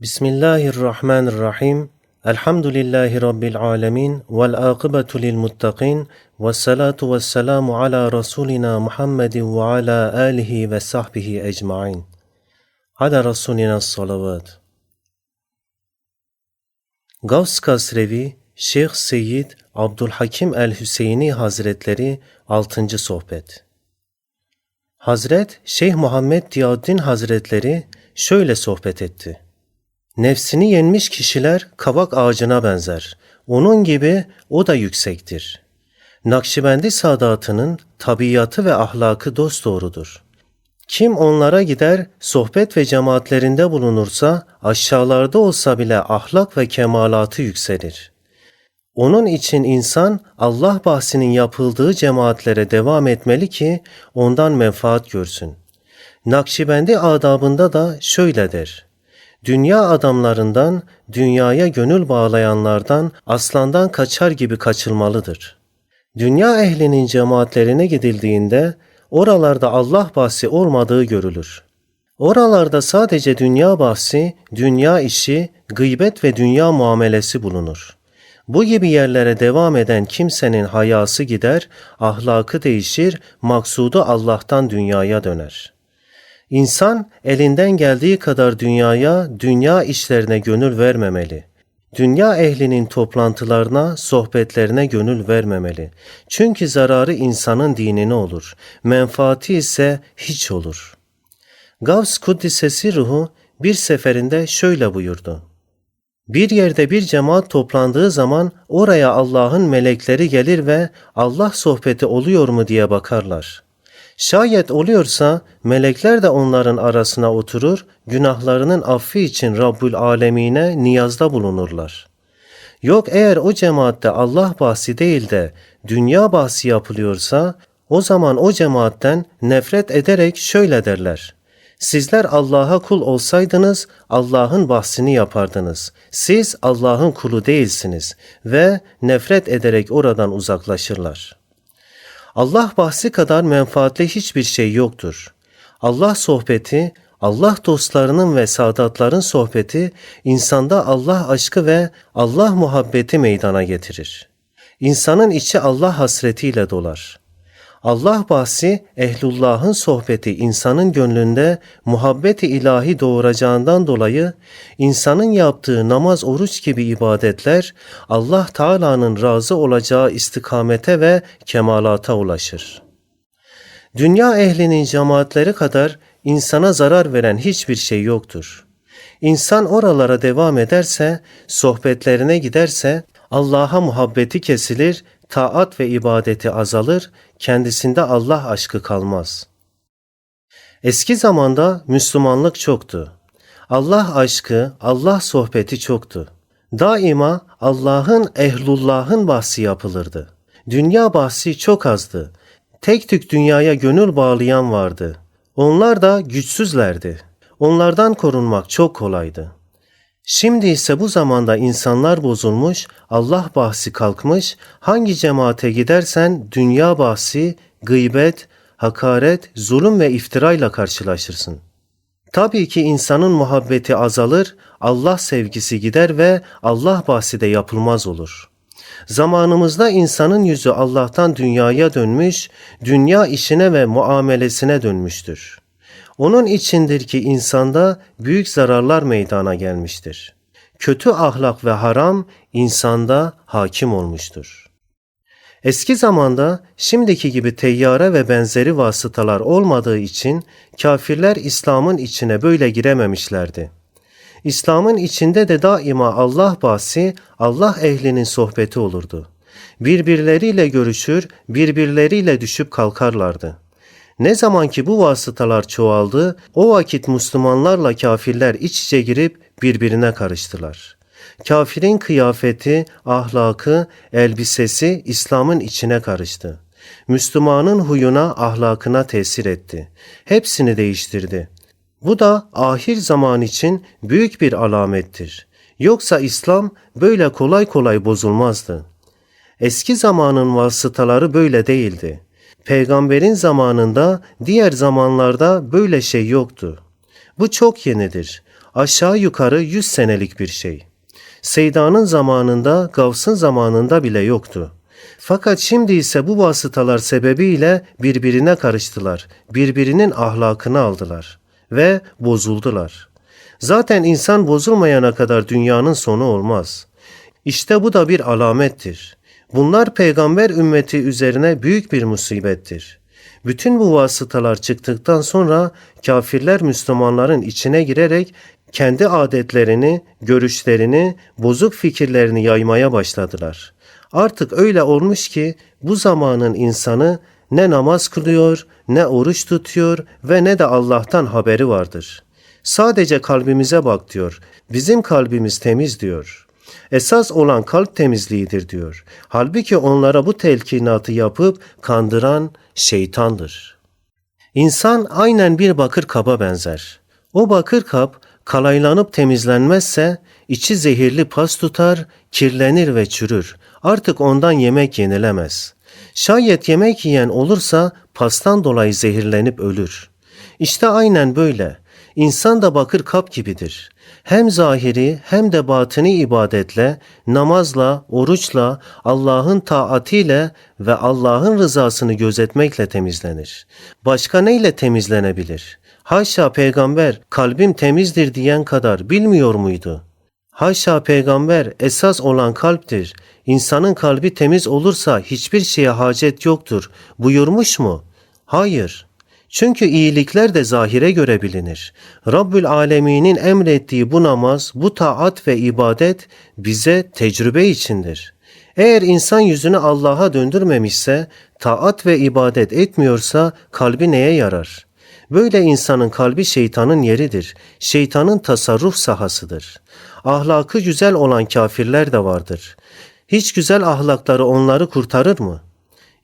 Bismillahirrahmanirrahim. Elhamdülillahi Rabbil alemin. Vel akıbetu lil muttakin. Ve salatu ve selamu ala Resulina Muhammedin ve ala alihi ve sahbihi ecmain. Ala Resulina salavat. Gavs Kasrevi, Şeyh Seyyid Abdülhakim el-Hüseyini Hazretleri 6. Sohbet Hazret Şeyh Muhammed Diyaddin Hazretleri şöyle sohbet etti. Nefsini yenmiş kişiler kavak ağacına benzer. Onun gibi o da yüksektir. Nakşibendi Sadatının tabiatı ve ahlakı dosdoğrudur. Kim onlara gider, sohbet ve cemaatlerinde bulunursa, aşağılarda olsa bile ahlak ve kemalatı yükselir. Onun için insan Allah bahsinin yapıldığı cemaatlere devam etmeli ki ondan menfaat görsün. Nakşibendi adabında da şöyle der. Dünya adamlarından, dünyaya gönül bağlayanlardan, aslandan kaçar gibi kaçılmalıdır. Dünya ehlinin cemaatlerine gidildiğinde, oralarda Allah bahsi olmadığı görülür. Oralarda sadece dünya bahsi, dünya işi, gıybet ve dünya muamelesi bulunur. Bu gibi yerlere devam eden kimsenin hayası gider, ahlakı değişir, maksudu Allah'tan dünyaya döner.'' İnsan elinden geldiği kadar dünyaya, dünya işlerine gönül vermemeli. Dünya ehlinin toplantılarına, sohbetlerine gönül vermemeli. Çünkü zararı insanın dinine olur. Menfaati ise hiç olur. Gavs Kuddisesi ruhu bir seferinde şöyle buyurdu. Bir yerde bir cemaat toplandığı zaman oraya Allah'ın melekleri gelir ve Allah sohbeti oluyor mu diye bakarlar.'' Şayet oluyorsa melekler de onların arasına oturur, günahlarının affi için Rabbül Alemine niyazda bulunurlar. Yok eğer o cemaatte Allah bahsi değil de dünya bahsi yapılıyorsa o zaman o cemaatten nefret ederek şöyle derler. Sizler Allah'a kul olsaydınız Allah'ın bahsini yapardınız. Siz Allah'ın kulu değilsiniz ve nefret ederek oradan uzaklaşırlar.'' Allah bahsi kadar menfaatli hiçbir şey yoktur. Allah sohbeti, Allah dostlarının ve sadatların sohbeti insanda Allah aşkı ve Allah muhabbeti meydana getirir. İnsanın içi Allah hasretiyle dolar. Allah bahsi, ehlullahın sohbeti insanın gönlünde muhabbeti ilahi doğuracağından dolayı insanın yaptığı namaz, oruç gibi ibadetler Allah Teala'nın razı olacağı istikamete ve kemalata ulaşır. Dünya ehlinin cemaatleri kadar insana zarar veren hiçbir şey yoktur. İnsan oralara devam ederse, sohbetlerine giderse Allah'a muhabbeti kesilir, taat ve ibadeti azalır, kendisinde Allah aşkı kalmaz. Eski zamanda Müslümanlık çoktu. Allah aşkı, Allah sohbeti çoktu. Daima Allah'ın ehlullahın bahsi yapılırdı. Dünya bahsi çok azdı. Tek tük dünyaya gönül bağlayan vardı. Onlar da güçsüzlerdi. Onlardan korunmak çok kolaydı. Şimdi ise bu zamanda insanlar bozulmuş, Allah bahsi kalkmış, hangi cemaate gidersen dünya bahsi, gıybet, hakaret, zulüm ve iftirayla karşılaşırsın. Tabii ki insanın muhabbeti azalır, Allah sevgisi gider ve Allah bahsi de yapılmaz olur. Zamanımızda insanın yüzü Allah'tan dünyaya dönmüş, dünya işine ve muamelesine dönmüştür.'' Onun içindir ki insanda büyük zararlar meydana gelmiştir. Kötü ahlak ve haram insanda hakim olmuştur. Eski zamanda şimdiki gibi teyyare ve benzeri vasıtalar olmadığı için kafirler İslam'ın içine böyle girememişlerdi. İslam'ın içinde de daima Allah bahsi, Allah ehlinin sohbeti olurdu. Birbirleriyle görüşür, birbirleriyle düşüp kalkarlardı.'' Ne zaman ki bu vasıtalar çoğaldı, o vakit Müslümanlarla kafirler iç içe girip birbirine karıştılar. Kafirin kıyafeti, ahlakı, elbisesi İslam'ın içine karıştı. Müslümanın huyuna, ahlakına tesir etti. Hepsini değiştirdi. Bu da ahir zaman için büyük bir alamettir. Yoksa İslam böyle kolay kolay bozulmazdı. Eski zamanın vasıtaları böyle değildi. Peygamberin zamanında diğer zamanlarda böyle şey yoktu. Bu çok yenidir. Aşağı yukarı 100 senelik bir şey. Seyda'nın zamanında, Gavs'ın zamanında bile yoktu. Fakat şimdi ise bu vasıtalar sebebiyle birbirine karıştılar, birbirinin ahlakını aldılar ve bozuldular. Zaten insan bozulmayana kadar dünyanın sonu olmaz. İşte bu da bir alamettir. Bunlar peygamber ümmeti üzerine büyük bir musibettir. Bütün bu vasıtalar çıktıktan sonra kafirler Müslümanların içine girerek kendi adetlerini, görüşlerini, bozuk fikirlerini yaymaya başladılar. Artık öyle olmuş ki bu zamanın insanı ne namaz kılıyor, ne oruç tutuyor ve ne de Allah'tan haberi vardır. Sadece kalbimize bak diyor. Bizim kalbimiz temiz diyor. Esas olan kalp temizliğidir diyor. Halbuki onlara bu telkinatı yapıp kandıran şeytandır. İnsan aynen bir bakır kaba benzer. O bakır kap kalaylanıp temizlenmezse içi zehirli pas tutar, kirlenir ve çürür. Artık ondan yemek yenilemez. Şayet yemek yiyen olursa pastan dolayı zehirlenip ölür. İşte aynen böyle. İnsan da bakır kap gibidir. Hem zahiri hem de batini ibadetle, namazla, oruçla, Allah'ın taatiyle ve Allah'ın rızasını gözetmekle temizlenir. Başka neyle temizlenebilir? Haşa peygamber kalbim temizdir diyen kadar bilmiyor muydu? Haşa peygamber esas olan kalptir. İnsanın kalbi temiz olursa hiçbir şeye hacet yoktur. Buyurmuş mu? Hayır. Çünkü iyilikler de zahire göre bilinir. Rabbül Alemin'in emrettiği bu namaz, bu taat ve ibadet bize tecrübe içindir. Eğer insan yüzünü Allah'a döndürmemişse, taat ve ibadet etmiyorsa kalbi neye yarar? Böyle insanın kalbi şeytanın yeridir. Şeytanın tasarruf sahasıdır. Ahlakı güzel olan kafirler de vardır. Hiç güzel ahlakları onları kurtarır mı?''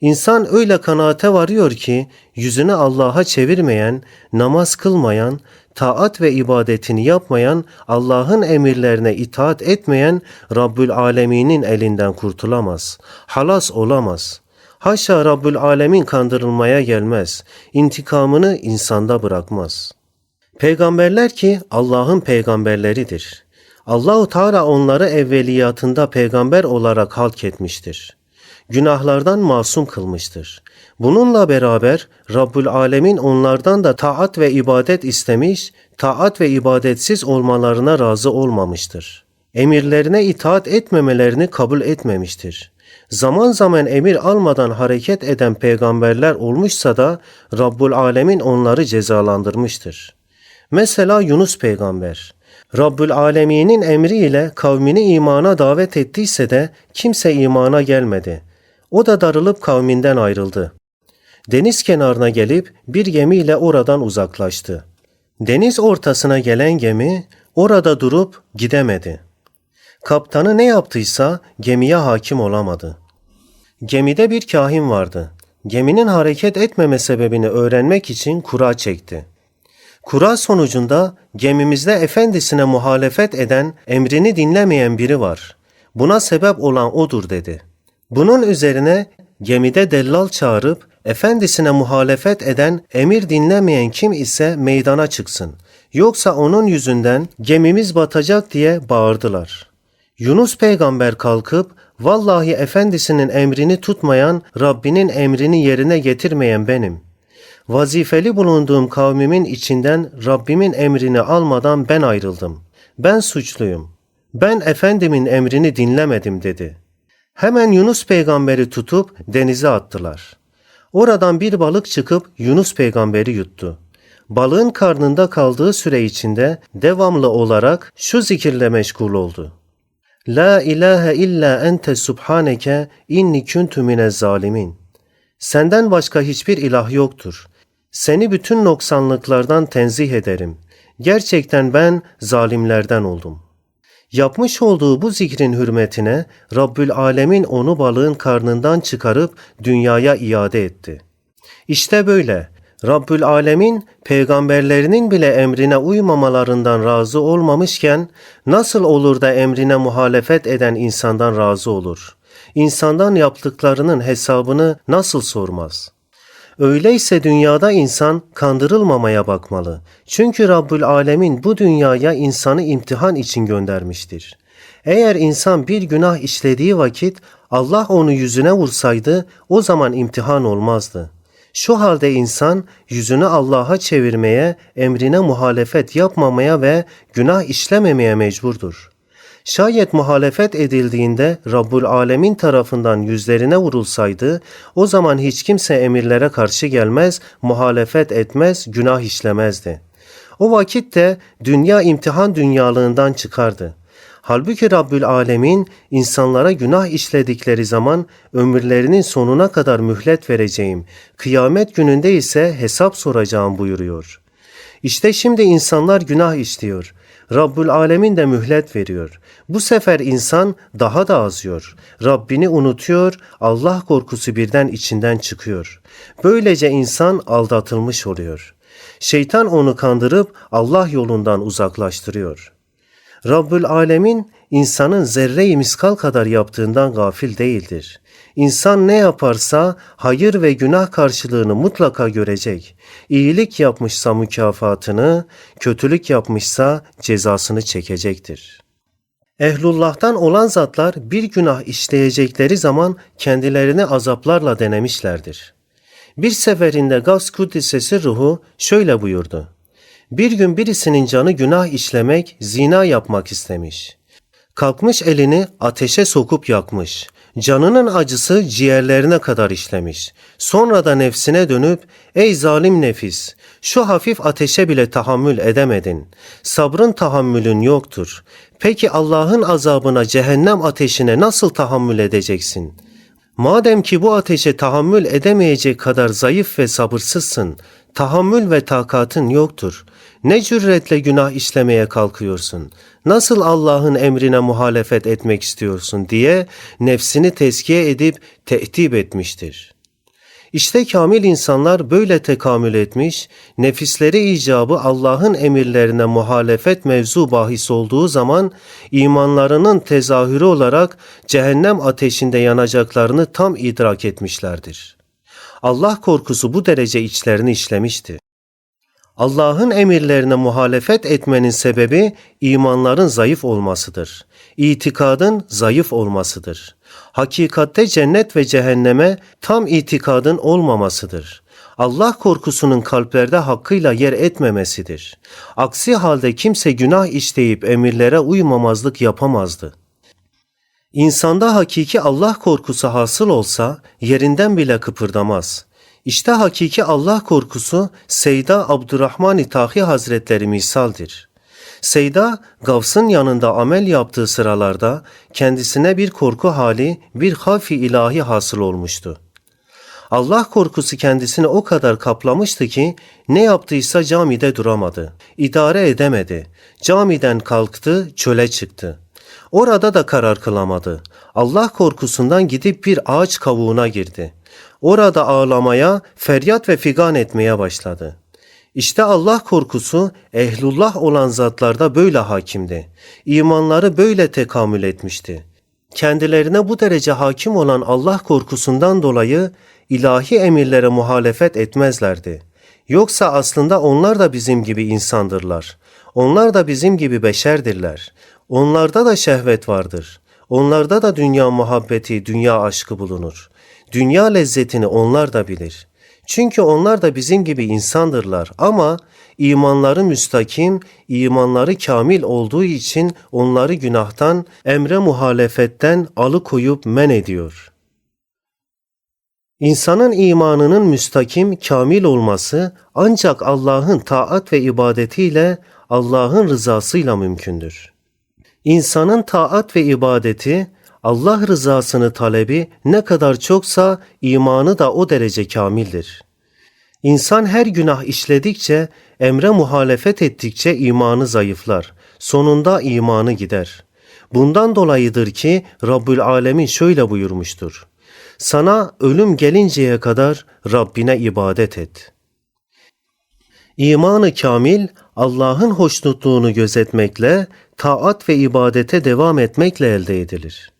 İnsan öyle kanaate varıyor ki yüzünü Allah'a çevirmeyen, namaz kılmayan, taat ve ibadetini yapmayan, Allah'ın emirlerine itaat etmeyen Rabbül Alemin'in elinden kurtulamaz. Halas olamaz. Haşa Rabbül Alemin kandırılmaya gelmez. İntikamını insanda bırakmaz. Peygamberler ki Allah'ın peygamberleridir. Allahu Teala onları evveliyatında peygamber olarak halk etmiştir günahlardan masum kılmıştır. Bununla beraber Rabbül Alemin onlardan da taat ve ibadet istemiş, taat ve ibadetsiz olmalarına razı olmamıştır. Emirlerine itaat etmemelerini kabul etmemiştir. Zaman zaman emir almadan hareket eden peygamberler olmuşsa da Rabbul Alemin onları cezalandırmıştır. Mesela Yunus peygamber Rabbül Alemin'in emriyle kavmini imana davet ettiyse de kimse imana gelmedi. O da darılıp kavminden ayrıldı. Deniz kenarına gelip bir gemiyle oradan uzaklaştı. Deniz ortasına gelen gemi orada durup gidemedi. Kaptanı ne yaptıysa gemiye hakim olamadı. Gemide bir kahin vardı. Geminin hareket etmeme sebebini öğrenmek için kura çekti. Kura sonucunda gemimizde efendisine muhalefet eden, emrini dinlemeyen biri var. Buna sebep olan odur dedi.'' Bunun üzerine gemide dellal çağırıp efendisine muhalefet eden, emir dinlemeyen kim ise meydana çıksın. Yoksa onun yüzünden gemimiz batacak diye bağırdılar. Yunus peygamber kalkıp vallahi efendisinin emrini tutmayan, Rabbinin emrini yerine getirmeyen benim. Vazifeli bulunduğum kavmimin içinden Rabbimin emrini almadan ben ayrıldım. Ben suçluyum. Ben efendimin emrini dinlemedim dedi.'' Hemen Yunus peygamberi tutup denize attılar. Oradan bir balık çıkıp Yunus peygamberi yuttu. Balığın karnında kaldığı süre içinde devamlı olarak şu zikirle meşgul oldu. La ilahe illa ente subhaneke inni kuntu minez zalimin. Senden başka hiçbir ilah yoktur. Seni bütün noksanlıklardan tenzih ederim. Gerçekten ben zalimlerden oldum. Yapmış olduğu bu zikrin hürmetine Rabbül Alemin onu balığın karnından çıkarıp dünyaya iade etti. İşte böyle Rabbül Alemin peygamberlerinin bile emrine uymamalarından razı olmamışken nasıl olur da emrine muhalefet eden insandan razı olur? İnsandan yaptıklarının hesabını nasıl sormaz? Öyleyse dünyada insan kandırılmamaya bakmalı. Çünkü Rabbül Alemin bu dünyaya insanı imtihan için göndermiştir. Eğer insan bir günah işlediği vakit Allah onu yüzüne vursaydı o zaman imtihan olmazdı. Şu halde insan yüzünü Allah'a çevirmeye, emrine muhalefet yapmamaya ve günah işlememeye mecburdur. Şayet muhalefet edildiğinde Rabbul Alemin tarafından yüzlerine vurulsaydı, o zaman hiç kimse emirlere karşı gelmez, muhalefet etmez, günah işlemezdi. O vakitte dünya imtihan dünyalığından çıkardı. Halbuki Rabbül Alemin insanlara günah işledikleri zaman ömürlerinin sonuna kadar mühlet vereceğim, kıyamet gününde ise hesap soracağım buyuruyor. İşte şimdi insanlar günah işliyor. Rabbül Alemin de mühlet veriyor. Bu sefer insan daha da azıyor. Rabbini unutuyor, Allah korkusu birden içinden çıkıyor. Böylece insan aldatılmış oluyor. Şeytan onu kandırıp Allah yolundan uzaklaştırıyor. Rabbül Alemin insanın zerre-i miskal kadar yaptığından gafil değildir. İnsan ne yaparsa hayır ve günah karşılığını mutlaka görecek. İyilik yapmışsa mükafatını, kötülük yapmışsa cezasını çekecektir. Ehlullah'tan olan zatlar bir günah işleyecekleri zaman kendilerini azaplarla denemişlerdir. Bir seferinde Gavs Kuddisesi ruhu şöyle buyurdu. Bir gün birisinin canı günah işlemek, zina yapmak istemiş. Kalkmış elini ateşe sokup yakmış. Canının acısı ciğerlerine kadar işlemiş. Sonra da nefsine dönüp, ey zalim nefis, şu hafif ateşe bile tahammül edemedin. Sabrın tahammülün yoktur. Peki Allah'ın azabına cehennem ateşine nasıl tahammül edeceksin? Madem ki bu ateşe tahammül edemeyecek kadar zayıf ve sabırsızsın, tahammül ve takatın yoktur. Ne cüretle günah işlemeye kalkıyorsun? Nasıl Allah'ın emrine muhalefet etmek istiyorsun diye nefsini tezkiye edip tehdip etmiştir. İşte kamil insanlar böyle tekamül etmiş, nefisleri icabı Allah'ın emirlerine muhalefet mevzu bahis olduğu zaman imanlarının tezahürü olarak cehennem ateşinde yanacaklarını tam idrak etmişlerdir. Allah korkusu bu derece içlerini işlemişti. Allah'ın emirlerine muhalefet etmenin sebebi imanların zayıf olmasıdır. İtikadın zayıf olmasıdır. Hakikatte cennet ve cehenneme tam itikadın olmamasıdır. Allah korkusunun kalplerde hakkıyla yer etmemesidir. Aksi halde kimse günah işleyip emirlere uymamazlık yapamazdı. İnsanda hakiki Allah korkusu hasıl olsa yerinden bile kıpırdamaz. İşte hakiki Allah korkusu Seyda Abdurrahman-ı Tahi Hazretleri misaldir. Seyda, Gavs'ın yanında amel yaptığı sıralarda kendisine bir korku hali, bir hafi ilahi hasıl olmuştu. Allah korkusu kendisini o kadar kaplamıştı ki ne yaptıysa camide duramadı. İdare edemedi. Camiden kalktı, çöle çıktı. Orada da karar kılamadı. Allah korkusundan gidip bir ağaç kavuğuna girdi. Orada ağlamaya, feryat ve figan etmeye başladı. İşte Allah korkusu ehlullah olan zatlarda böyle hakimdi. İmanları böyle tekamül etmişti. Kendilerine bu derece hakim olan Allah korkusundan dolayı ilahi emirlere muhalefet etmezlerdi. Yoksa aslında onlar da bizim gibi insandırlar. Onlar da bizim gibi beşerdirler. Onlarda da şehvet vardır. Onlarda da dünya muhabbeti, dünya aşkı bulunur. Dünya lezzetini onlar da bilir. Çünkü onlar da bizim gibi insandırlar ama imanları müstakim, imanları kamil olduğu için onları günahtan, emre muhalefetten alıkoyup men ediyor. İnsanın imanının müstakim, kamil olması ancak Allah'ın taat ve ibadetiyle, Allah'ın rızasıyla mümkündür. İnsanın taat ve ibadeti Allah rızasını talebi ne kadar çoksa imanı da o derece kamildir. İnsan her günah işledikçe, emre muhalefet ettikçe imanı zayıflar. Sonunda imanı gider. Bundan dolayıdır ki Rabbül Alemin şöyle buyurmuştur. Sana ölüm gelinceye kadar Rabbine ibadet et. İmanı kamil Allah'ın hoşnutluğunu gözetmekle, taat ve ibadete devam etmekle elde edilir.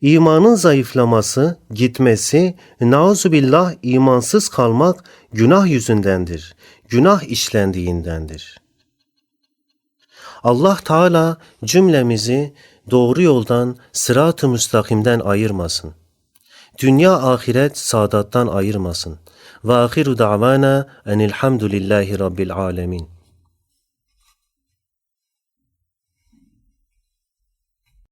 İmanın zayıflaması, gitmesi, nauzubillah imansız kalmak günah yüzündendir. Günah işlendiğindendir. Allah Teala cümlemizi doğru yoldan, sırat-ı müstakimden ayırmasın. Dünya ahiret saadattan ayırmasın. Ve ahiru da'vana enilhamdülillahi rabbil alemin.